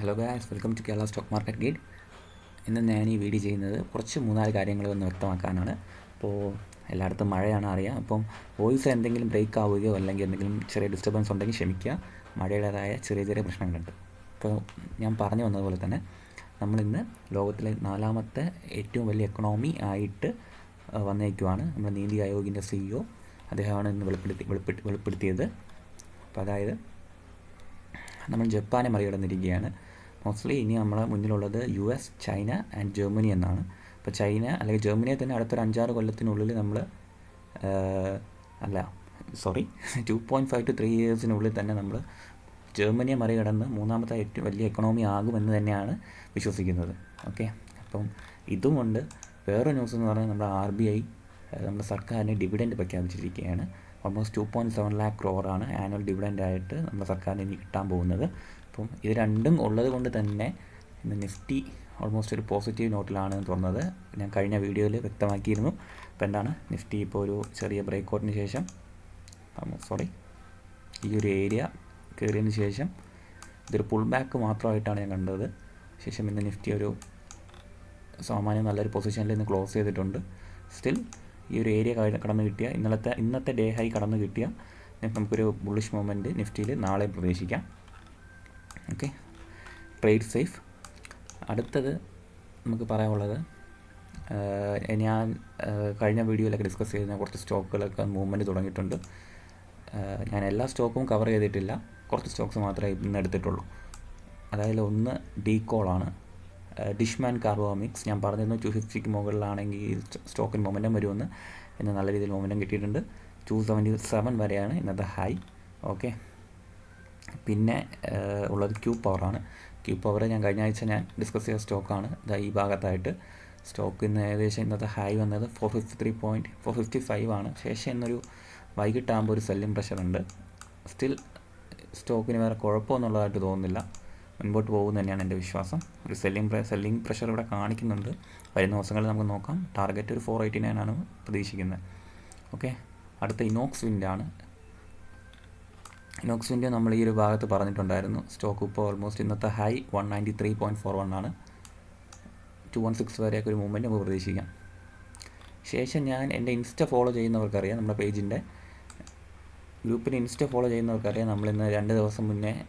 Hello guys welcome to Kerala stock market guide ഇന്ന് ഞാൻ ഈ വീഡിയോ ചെയ്യുന്നത് കുറച്ച് മൂന്നാൽ കാര്യങ്ങൾ ഒന്ന് വ്യക്തമാക്കാനാണ്. അപ്പോൾ എല്ലായിടത്തും മഴയാണ് അറിയാം. അപ്പം വോയിസ് എന്തെങ്കിലും ബ്രേക്ക് ആവുകയോ അല്ലെങ്കിൽ എന്തെങ്കിലും ചെറിയ ഡിസ്റ്റർബൻസ് ഉണ്ടെങ്കിൽ ക്ഷമിക്കുക. മഴയുടേതായ ചെറിയ ചെറിയ പ്രശ്നങ്ങളുണ്ട്. ഇപ്പോൾ ഞാൻ പറഞ്ഞു വന്നതുപോലെ തന്നെ നമ്മളിന്ന് ലോകത്തിലെ നാലാമത്തെ ഏറ്റവും വലിയ എക്കണോമി ആയിട്ട് വന്നേക്കുവാണ്. നമ്മുടെ നീതി ആയോഗിന്റെ സിഇഒ അദ്ദേഹമാണ് ഇന്ന് വെളിപ്പെടുത്തി വെളിപ്പെടുത്തി വെളിപ്പെടുത്തിയത്. അപ്പോൾ അതായത് നമ്മൾ ജപ്പാനെ മറികടന്നിരിക്കുകയാണ്. മോസ്റ്റ്ലി ഇനി നമ്മളെ മുന്നിലുള്ളത് U S China and Germany എന്നാണ്. അപ്പോൾ ചൈന അല്ലെങ്കിൽ ജർമ്മനിയെ തന്നെ അടുത്തൊരു അഞ്ചാറ് കൊല്ലത്തിനുള്ളിൽ നമ്മൾ അല്ല sorry two point five two three ഇയേഴ്സിനുള്ളിൽ തന്നെ നമ്മൾ ജർമ്മനിയെ മറികടന്ന് മൂന്നാമത്തെ ഏറ്റവും വലിയ എക്കണോമി ആകുമെന്ന് തന്നെയാണ് വിശ്വസിക്കുന്നത്. ഓക്കെ അപ്പം ഇതുമുണ്ട് വേറെ ന്യൂസ് എന്ന് പറഞ്ഞാൽ നമ്മുടെ ആർ ബി ഐ നമ്മുടെ സർക്കാരിന് ഡിവിഡൻഡ് പ്രഖ്യാപിച്ചിരിക്കുകയാണ്. Almost two point seven lakh ക്രോറാണ് annual dividend ആയിട്ട് നമ്മുടെ സർക്കാരിന് ഇനി കിട്ടാൻ പോകുന്നത്. അപ്പം ഇത് രണ്ടും ഉള്ളത് കൊണ്ട് തന്നെ ഇന്ന് നിഫ്റ്റി ഓൾമോസ്റ്റ് ഒരു പോസിറ്റീവ് നോട്ടിലാണ് തുറന്നത്. ഞാൻ കഴിഞ്ഞ വീഡിയോയിൽ വ്യക്തമാക്കിയിരുന്നു. അപ്പോൾ എന്താണ്? നിഫ്റ്റി ഇപ്പോൾ ഒരു ചെറിയ ബ്രേക്ക് ഔട്ടിന് ശേഷം സോറി ഈ ഒരു ഏരിയ കയറിയതിന് ശേഷം ഇതൊരു പുൾ ബാക്ക് മാത്രമായിട്ടാണ് ഞാൻ കണ്ടത്. ശേഷം ഇന്ന് നിഫ്റ്റി ഒരു സാമാന്യം നല്ലൊരു പൊസിഷനിൽ ഇന്ന് ക്ലോസ് ചെയ്തിട്ടുണ്ട്. സ്റ്റിൽ ഈ ഒരു ഏരിയ കടന്നു കിട്ടിയ. ഇന്നലത്തെ ഇന്നത്തെ ഡേ ഹൈ കടന്നു കിട്ടിയ നമുക്കൊരു ബുള്ളിഷ് മൂവ്മെന്റ് നിഫ്റ്റിയിൽ നാളെ പ്രവേശിക്കാം ഓക്കെ ട്രേഡ് സേഫ് അടുത്തത് നമുക്ക് പറയാനുള്ളത് ഞാൻ കഴിഞ്ഞ വീഡിയോയിലൊക്കെ ഡിസ്കസ് ചെയ്യുന്ന കുറച്ച് സ്റ്റോക്കുകളൊക്കെ മൂവ്മെന്റ് തുടങ്ങിയിട്ടുണ്ട്. ഞാൻ എല്ലാ സ്റ്റോക്കും കവർ ചെയ്തിട്ടില്ല. കുറച്ച് സ്റ്റോക്സ് മാത്രമേ ഇന്ന് എടുത്തിട്ടുള്ളൂ. അതായത് ഒന്ന് ഡീകോളാണ് ഡിഷ്മാൻ കാർബോമിക്സ് ഞാൻ പറഞ്ഞിരുന്നു ടു ഫിഫ്റ്റിക്ക് മുകളിലാണെങ്കിൽ സ്റ്റോക്കിന് മൊമെന്റം വരുമെന്ന്. ഇന്ന് നല്ല രീതിയിൽ മൊമെന്റം കിട്ടിയിട്ടുണ്ട്. ടു സെവന്റി സെവൻ വരെയാണ് ഇന്നത്തെ ഹൈ ഓക്കെ പിന്നെ ഉള്ളത് ക്യൂ പവറാണ് ക്യൂ പവർ ഞാൻ കഴിഞ്ഞ ആഴ്ച ഞാൻ ഡിസ്കസ് ചെയ്ത സ്റ്റോക്കാണ് ഇതാ ഈ ഭാഗത്തായിട്ട്. സ്റ്റോക്ക് ഇന്ന് ഏകദേശം ഇന്നത്തെ ഹൈ വന്നത് four fifty three point four fifty five ആണ്. ശേഷം ഇന്നൊരു വൈകിട്ടാകുമ്പോൾ ഒരു സെല്ലിംഗ് പ്രഷറുണ്ട് സ്റ്റിൽ സ്റ്റോക്കിന് വേറെ കുഴപ്പമൊന്നുള്ളതായിട്ട് തോന്നുന്നില്ല. മുൻപോട്ട് പോകും തന്നെയാണ് എന്റെ വിശ്വാസം. ഒരു സെല്ലിംഗ് സെല്ലിംഗ് പ്രഷർ ഇവിടെ കാണിക്കുന്നുണ്ട്. വരുന്ന ദിവസങ്ങളിൽ നമുക്ക് നോക്കാം. ടാർഗറ്റ് ഒരു ഫോർ എയ്റ്റി നയൻ ആണ് പ്രതീക്ഷിക്കുന്നത്. ഓക്കെ അടുത്ത ഇനോക്സ് വിൻഡ് ആണ്. ഇനോക്സ് വിൻഡ് നമ്മൾ ഈ ഒരു ഭാഗത്ത് പറഞ്ഞിട്ടുണ്ടായിരുന്നു. സ്റ്റോക്ക് ഇപ്പോൾ ഓൾമോസ്റ്റ് ഇന്നത്തെ high one ninety three point four one ആണ്. ടു വൺ സിക്സ് വരെയൊക്കെ ഒരു മൂവ്മെന്റ് നമുക്ക് പ്രതീക്ഷിക്കാം. ശേഷം ഞാൻ എന്റെ ഇൻസ്റ്റ ഫോളോ ചെയ്യുന്നവർക്കറിയാം. നമ്മുടെ പേജിന്റെ ഗ്രൂപ്പിന് ഇൻസ്റ്റ ഫോളോ ചെയ്യുന്നവർക്കറിയാം. നമ്മളിന്ന് രണ്ട് ദിവസം മുന്നേ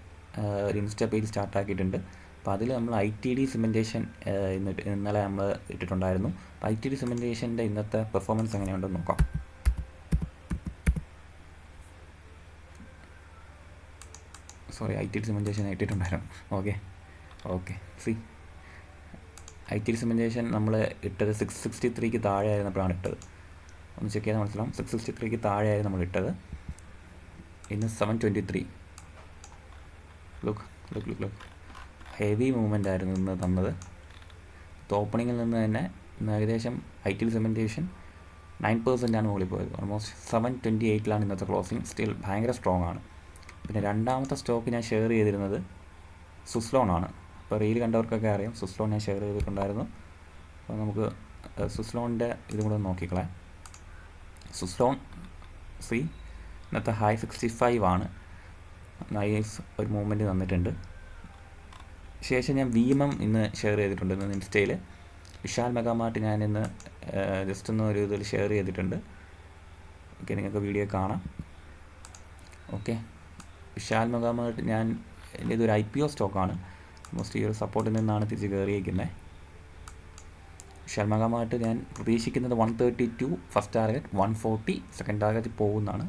ഒരു ഇൻസ്റ്റ പേജ് സ്റ്റാർട്ടാക്കിയിട്ടുണ്ട്. അപ്പോൾ അതിൽ നമ്മൾ ഐ ടി ഡി സിമെന്റേഷൻ എന്നിട്ട് ഇന്നലെ നമ്മൾ ഇട്ടിട്ടുണ്ടായിരുന്നു. അപ്പോൾ ഐ ടി ഡി സിമെന്റേഷന്റെ ഇന്നത്തെ പെർഫോമൻസ് എങ്ങനെയുണ്ടെന്ന് നോക്കാം. Sorry I T D cementation ഇട്ടിട്ടുണ്ടായിരുന്നു. Okay. Okay. See. I T D cementation നമ്മൾ ഇട്ടത് സിക്സ് സിക്സ്റ്റി ത്രീക്ക് താഴെ ആയിരുന്നപ്പോഴാണ് ഇട്ടത്. ഒന്ന് ചെക്ക് ചെയ്താൽ മനസ്സിലാവും. സിക്സ് സിക്സ്റ്റി ത്രീക്ക് താഴെയായിരുന്നു നമ്മൾ ഇട്ടത്. ഇന്ന് seven twenty three. Look look look look heavy movement ആയിരുന്നു ഇന്ന് തന്നത്. ഓപ്പണിങ്ങിൽ നിന്ന് തന്നെ ഇന്ന് ഏകദേശം I T cementation nine percent ആണ് മുകളിൽ പോയത്. ഓൾമോസ്റ്റ് സെവൻ ട്വന്റി എയ്റ്റിലാണ് ഇന്നത്തെ ക്ലോസിങ് സ്റ്റിൽ ഭയങ്കര സ്ട്രോങ് ആണ്. പിന്നെ രണ്ടാമത്തെ സ്റ്റോക്ക് ഞാൻ ഷെയർ ചെയ്തിരുന്നത് സുസ്ലോൺ ആണ്. അപ്പോൾ റീൽ കണ്ടവർക്കൊക്കെ അറിയാം സുസ്ലോൺ ഞാൻ ഷെയർ ചെയ്തിട്ടുണ്ടായിരുന്നു. അപ്പോൾ നമുക്ക് സുസ്ലോണിന്റെ ഇതും കൂടെ ഒന്ന് നോക്കിക്കളെ സുസ്ലോൺ സി ഇന്നത്തെ ഹൈ സിക്സ്റ്റി ഫൈവ് ആണ്. നൈസ് ഒരു മൂവ്മെന്റ് തന്നിട്ടുണ്ട്. ശേഷം ഞാൻ ഭീമം ഇന്ന് ഷെയർ ചെയ്തിട്ടുണ്ട് ഇന്ന് ഇൻസ്റ്റയിൽ വിശാൽ മെഗാമാർട്ട് ഞാൻ ഇന്ന് ജസ്റ്റ് ഒന്ന് ഒരു ഇതിൽ ഷെയർ ചെയ്തിട്ടുണ്ട്. ഓക്കെ നിങ്ങൾക്ക് വീഡിയോ കാണാം. ഓക്കെ വിശാൽ മെഗാമാർട്ട് ഞാൻ ഇതൊരു ഐ പി ഒ സ്റ്റോക്കാണ് മോസ്റ്റ് ഈ ഒരു സപ്പോർട്ടിൽ നിന്നാണ് തിരിച്ച് കയറിയിരിക്കുന്നത് വിശാൽ മെഗാമാർട്ട് ഞാൻ പ്രതീക്ഷിക്കുന്നത് one thirty two first target one forty second target പോകുന്നതാണ്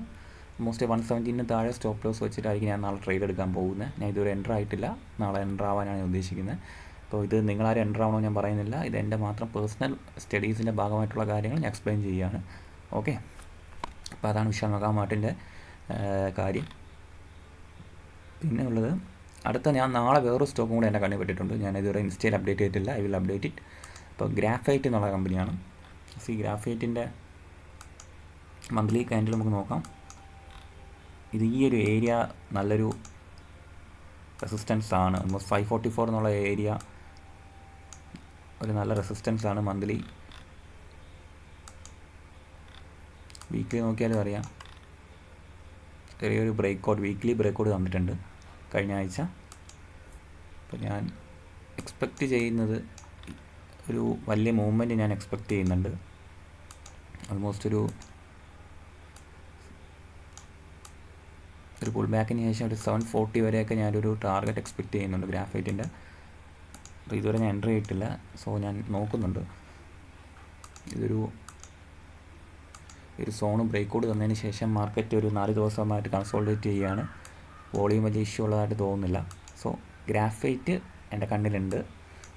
മോസ്റ്റ് വൺ സെവന്റീന് താഴെ സ്റ്റോപ്പ് ലോസ് വെച്ചിട്ടായിരിക്കും ഞാൻ നാളെ ട്രേഡ് എടുക്കാൻ പോകുന്നത് ഞാൻ ഇതുവരെ എന്റർ ആയിട്ടില്ല. നാളെ എന്റർ ആവാനാണ് ഞാൻ ഉദ്ദേശിക്കുന്നത് അപ്പോൾ ഇത് നിങ്ങളാരും എന്റർ ആവണമെന്ന് ഞാൻ പറയുന്നില്ല. ഇത് എന്റെ മാത്രം പേഴ്സണൽ സ്റ്റഡീസിന്റെ ഭാഗമായിട്ടുള്ള കാര്യങ്ങൾ ഞാൻ എക്സ്പ്ലെയിൻ ചെയ്യുകയാണ്. ഓക്കെ അപ്പോൾ അതാണ് വിശാൽ മകാമാട്ടിന്റെ കാര്യം. പിന്നെ ഉള്ളത് അടുത്ത ഞാൻ നാളെ വേറൊരു സ്റ്റോക്കും കൂടെ എന്റെ കണ്ണിൽ പെട്ടിട്ടുണ്ട്. ഞാൻ ഇതുവരെ ഇൻസ്റ്റയിൽ അപ്ഡേറ്റ് ചെയ്തിട്ടില്ല. ഐ വിൽ അപ്ഡേറ്റ് ഇറ്റ് അപ്പോൾ ഗ്രാഫൈറ്റ് എന്നുള്ള കമ്പനിയാണ് സി ഗ്രാഫൈറ്റിന്റെ മന്ത്ലി കാൻഡിൽ നമുക്ക് നോക്കാം. ഇത് ഈ ഒരു ഏരിയ നല്ലൊരു റെസിസ്റ്റൻസ് ആണ്. ഓൾമോസ്റ്റ് ഫൈവ് ഫോർട്ടി ഫോർ എന്നുള്ള ഏരിയ ഒരു നല്ല റെസിസ്റ്റൻസ് ആണ് മന്ത്ലി വീക്ക്ലി നോക്കിയാലും അറിയാം. ചെറിയൊരു break out weekly break out തന്നിട്ടുണ്ട് കഴിഞ്ഞ ആഴ്ച. അപ്പോൾ ഞാൻ എക്സ്പെക്റ്റ് ചെയ്യുന്നത് ഒരു വലിയ മൂവ്മെന്റ് ഞാൻ എക്സ്പെക്റ്റ് ചെയ്യുന്നുണ്ട്. ഓൾമോസ്റ്റ് ഒരു ഒരു പുൾ ബാക്കിന് ശേഷം ഒരു സെവൻ ഫോർട്ടി വരെയൊക്കെ ഞാനൊരു ടാർഗറ്റ് എക്സ്പെക്റ്റ് ചെയ്യുന്നുണ്ട് ഗ്രാഫൈറ്റിന്റെ അപ്പോൾ ഇതുവരെ ഞാൻ എന്റർ ചെയ്തിട്ടില്ല സോ ഞാൻ നോക്കുന്നുണ്ട്. ഇതൊരു ഒരു സോണ് ബ്രേക്കൗട്ട് തന്നതിന് ശേഷം മാർക്കറ്റ് ഒരു നാല് ദിവസമായിട്ട് കൺസോൾട്ടേറ്റ് ചെയ്യുകയാണ്. വോളിയം വലിയ ഇഷ്യൂ ഉള്ളതായിട്ട് തോന്നുന്നില്ല. സോ ഗ്രാഫൈറ്റ് എന്റെ കണ്ണിലുണ്ട്.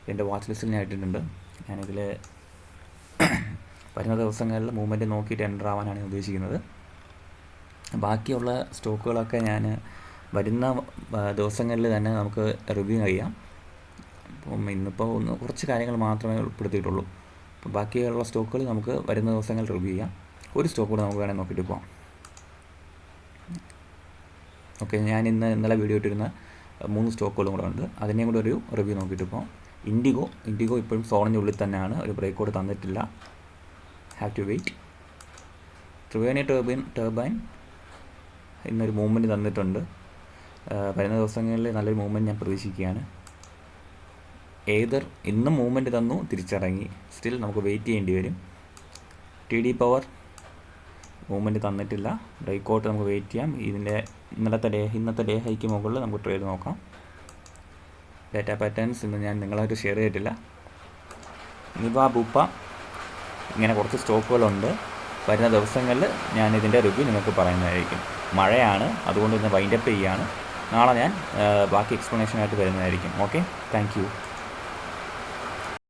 എന്റെ വാച്ച് ലിസ്റ്റിൽ ഞാൻ ഇട്ടിട്ടുണ്ട്. ഞാനിതിൽ വരുന്ന ദിവസങ്ങളിൽ മൂവ്മെന്റ് നോക്കിയിട്ട് എന്റർ ആവാനാണ് ഉദ്ദേശിക്കുന്നത്. ബാക്കിയുള്ള സ്റ്റോക്കുകളൊക്കെ ഞാൻ വരുന്ന ദിവസങ്ങളിൽ തന്നെ നമുക്ക് റിവ്യൂ ചെയ്യാം. അപ്പം ഇന്നിപ്പോൾ ഒന്ന് കുറച്ച് കാര്യങ്ങൾ മാത്രമേ ഉൾപ്പെടുത്തിയിട്ടുള്ളൂ. അപ്പോൾ ബാക്കിയുള്ള സ്റ്റോക്കുകൾ നമുക്ക് വരുന്ന ദിവസങ്ങളിൽ റിവ്യൂ ചെയ്യാം. ഒരു സ്റ്റോക്ക് കൂടെ നമുക്ക് വേണമെങ്കിൽ നോക്കിയിട്ട് പോകാം ഓക്കെ ഞാൻ ഇന്ന് ഇന്നലെ വീഡിയോ ഇട്ടിരുന്ന മൂന്ന് സ്റ്റോക്കുകളും കൂടെ ഉണ്ട്. അതിനെയും കൂടെ ഒരു റിവ്യൂ നോക്കിയിട്ട് പോകാം ഇൻഡിഗോ ഇൻഡിഗോ ഇപ്പോഴും സോണിന്റെ ഉള്ളിൽ തന്നെയാണ്. ഒരു ബ്രേക്ക് ഔട്ട് തന്നിട്ടില്ല. Have to wait Triveni turbine turbine ഇന്നൊരു മൂവ്മെന്റ് തന്നിട്ടുണ്ട്. വരുന്ന ദിവസങ്ങളിൽ നല്ലൊരു മൂവ്മെന്റ് ഞാൻ പ്രതീക്ഷിക്കുകയാണ്. ഏതർ ഇന്നും മൂവ്മെന്റ് തന്നു തിരിച്ചിറങ്ങി സ്റ്റിൽ നമുക്ക് വെയിറ്റ് ചെയ്യേണ്ടി വരും. ടി ഡി പവർ മൂവ്മെന്റ് തന്നിട്ടില്ല. ബ്രേക്ക് ഔട്ട് നമുക്ക് വെയിറ്റ് ചെയ്യാം. ഇതിന്റെ ഇന്നലത്തെ ഡേ ഇന്നത്തെ ഡേ ഹൈക്ക് മുകളിൽ നമുക്ക് ട്രേഡ് നോക്കാം. ഡാറ്റ പാറ്റേൺസ് ഇന്ന് ഞാൻ നിങ്ങളായിട്ട് ഷെയർ ചെയ്തിട്ടില്ല. നിവ ബൂപ്പ ഇങ്ങനെ കുറച്ച് സ്റ്റോക്കുകളുണ്ട് വരുന്ന ദിവസങ്ങളിൽ ഞാൻ ഇതിന്റെ റിവ്യൂ നിങ്ങൾക്ക് പറയുന്നതായിരിക്കും. മഴയാണ് അതുകൊണ്ട് ഇന്ന് വൈൻഡപ്പ് ചെയ്യുകയാണ് നാളെ ഞാൻ ബാക്കി എക്സ്പ്ലനേഷനായിട്ട് വരുന്നതായിരിക്കും. Okay thank